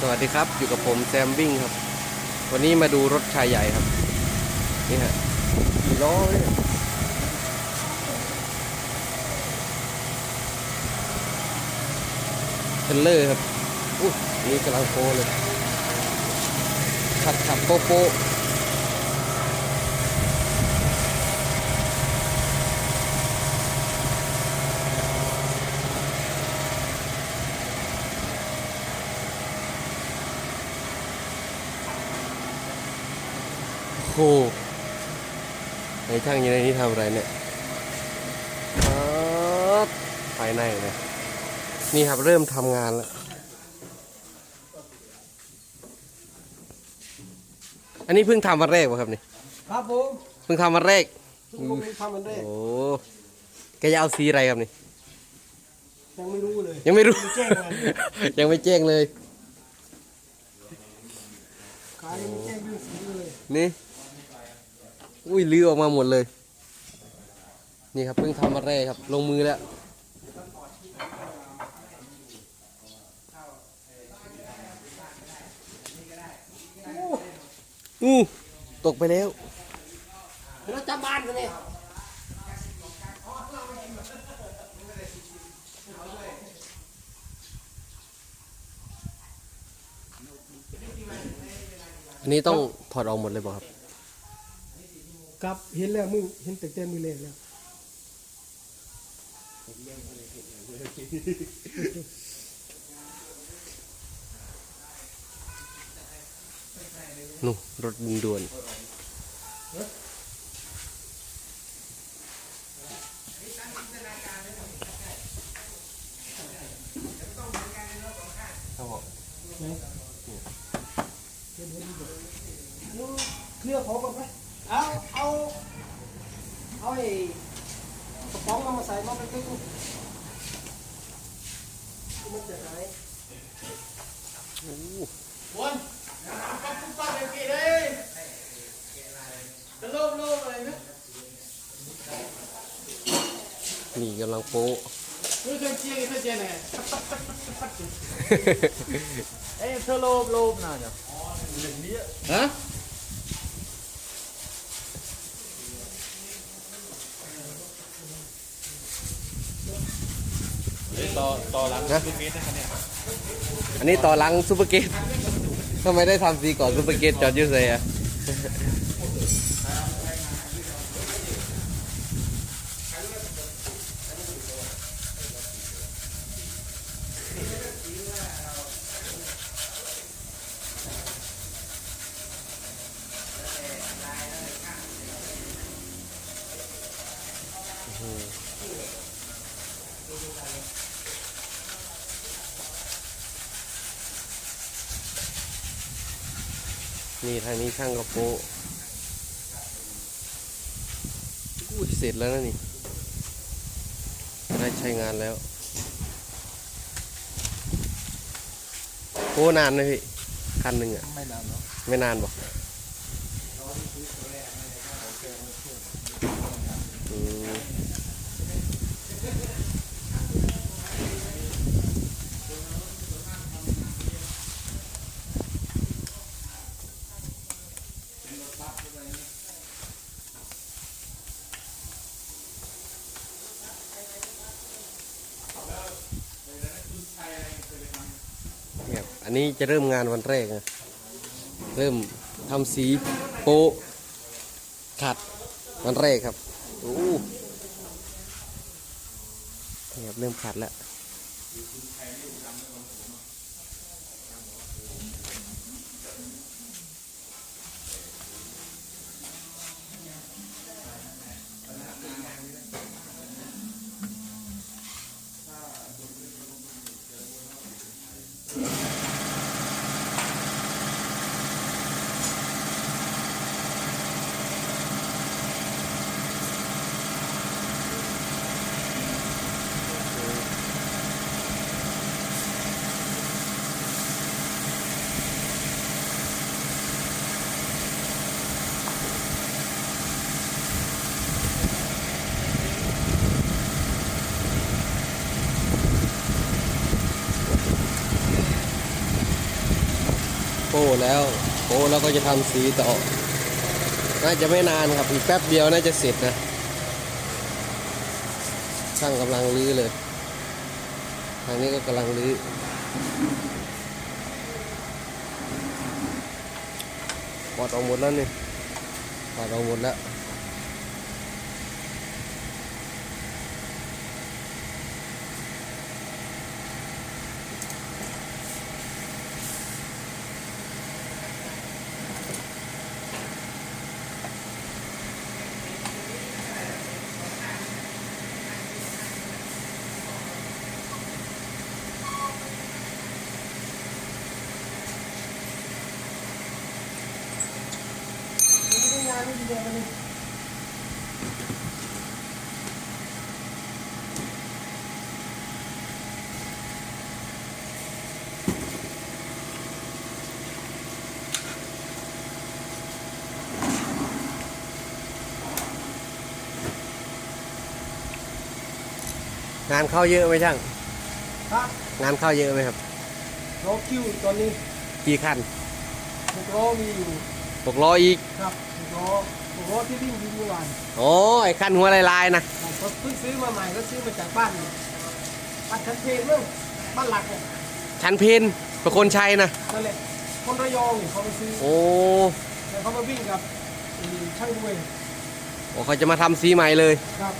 สวัสดีครับอยู่กับผมแซมวิ่งครับ วันนี้มาดูรถชายใหญ่ครับ นี่ฮะกี่ล้อเนี่ยเทรเลอร์ครับอุ้ยนี่กำลังโคเลยขับขับโป๊ะ โอ้โหไอ้ช่างอยู่ในนี้ทำอะไรเนี่ยปั๊บภายในเลยนี่ครับเริ่มทำงานแล้ว อันนี้เพิ่งทำวันแรกวะครับนี่ ครับผมเพิ่งทำวันแรกทุกคนทำมันได้โอ้แกจะเอาสีอะไรครับนี่ ยังไม่รู้เลย ยังไม่รู้ไม่แจ้งเลย ยังไม่แจ้งเลยขายยังไม่แจ้งเรื่องสีเลยนี่ อุ้ยลือออกมาหมดเลย นี่ครับเพิ่งทำวันแรกครับ ลงมือแล้วอู้ตกไปแล้วเราจับบ้านกันเนี่ยอันนี้ต้องถอดออกหมดเลยเปล่ะครับ ครับเห็นแล้วมึงเห็นแต่เต็มมือเลยแล้วนู่นรถดินด่วนเคลียร์ของก่อนไป เอาเอาเอาไอ้กระป๋องเอามาใส่มาไปตึ้งมันจะไหนวันปั๊บปุ๊บปั๊บเดี๋ยวกี่เลยจะโลภโลภอะไรนะนี่กำลังโป๊ะไม่เคยเจียงเคยเจียงไหนเอ้ยเธอโลภโลภน่ะจ้ะฮะ นะอันนี้ต่อหลังซูเปอร์เกตทำไมได้ทำสีก่อนซูเปอร์เกตจอดอยูเซอะ นี่ทางนี้ช่างกระโปะอุ้ยเสร็จแล้วนะนี่ ได้ใช้งานแล้วโอ้นานเลยพี่คันหนึ่งอะ ไม่นานเนาะไม่นานบอกอืมเนี้จะเริ่มงานวันแรกนะเริ่มทำสีโปะขัดวันแรกครับโอ้เนี่ยเริ่มขัดแล้ว แล้วโป้แล้วก็จะทำสีต่อ น่าจะไม่นานครับอีกแป๊บเดียวน่าจะเสร็จนะ ช่างกำลังรื้อเลย ทางนี้ก็กำลังรื้อปอดออกหมดแล้วนี่ปอดออกหมดแล้ว งานนี่ดีเลยมันนี่งานเข้าเยอะไหมช่างครับงานเข้าเยอะไหมครับรอคิวตอนนี้กี่คันหกล้อมีอยู่ ตกล้ออีก ครับหกล้อหกล้อที่วิ่งวิ่งเมื่อวานโอ้ไอ้คันหัวลายๆนะผมก็เพิ่งซื้อมาใหม่ก็ซื้อมาจากบ้านบ้านชันเพลเรื่องบ้านหลักเนี่ยชันเพนประคนชัยนะนั่นแหละคนระยองเนี่ยเขาไปซื้อโอ้แล้วเขามาวิ่งกับไอ้ช่างด้วยโอ้เขาจะมาทำสีใหม่เลยครับ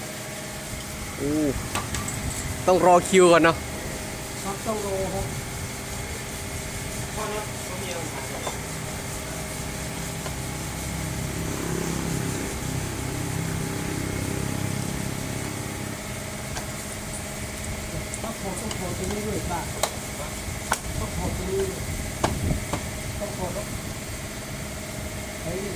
อู้ต้องรอคิวก่อนเนาะครับต้องรอครับต้อง ขอต้องขอตัวนี้ด้วยบ้างต้องขอด้วยต้องขอต้องไอ้นี่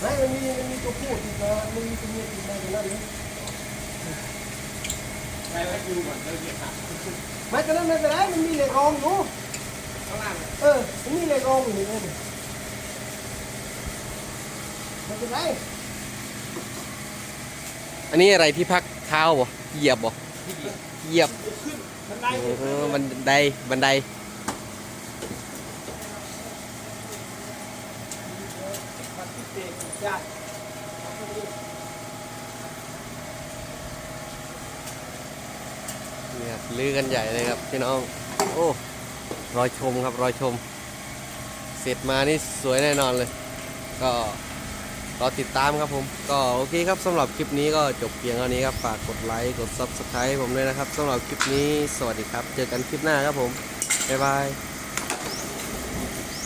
ไม่มันมีมันมีตัวพูดอีกนะมันมีตัวเมียอีกนะอยู่นั่นนี่ใช้ไว้ดูก่อนแล้วเหยียบหักไม่ก็นั่นไม่เป็นไรมันมีเหล็กรองอยู่ข้างล่างเออมันมีเหล็กรองอยู่นี่เลยไม่เป็นไรอันนี้อะไรที่พัก เท้าบ่เหยียบบ่เหยียบเหยียบขึ้นบันไดเออบันไดบันไดปัดที่เตะยากนี่ครับลือกันใหญ่เลยครับพี่น้อง โอ้ รอยชมครับ รอยชม เสร็จมานี่สวยแน่นอนเลย ก็ รอติดตามครับผม ก็โอเคครับสำหรับคลิปนี้ก็จบเพียงเท่านี้ครับ ฝากกดไลค์กด Subscribe ผมด้วยนะครับสำหรับคลิปนี้สวัสดีครับ เจอกันคลิปหน้าครับผม บ๊ายบาย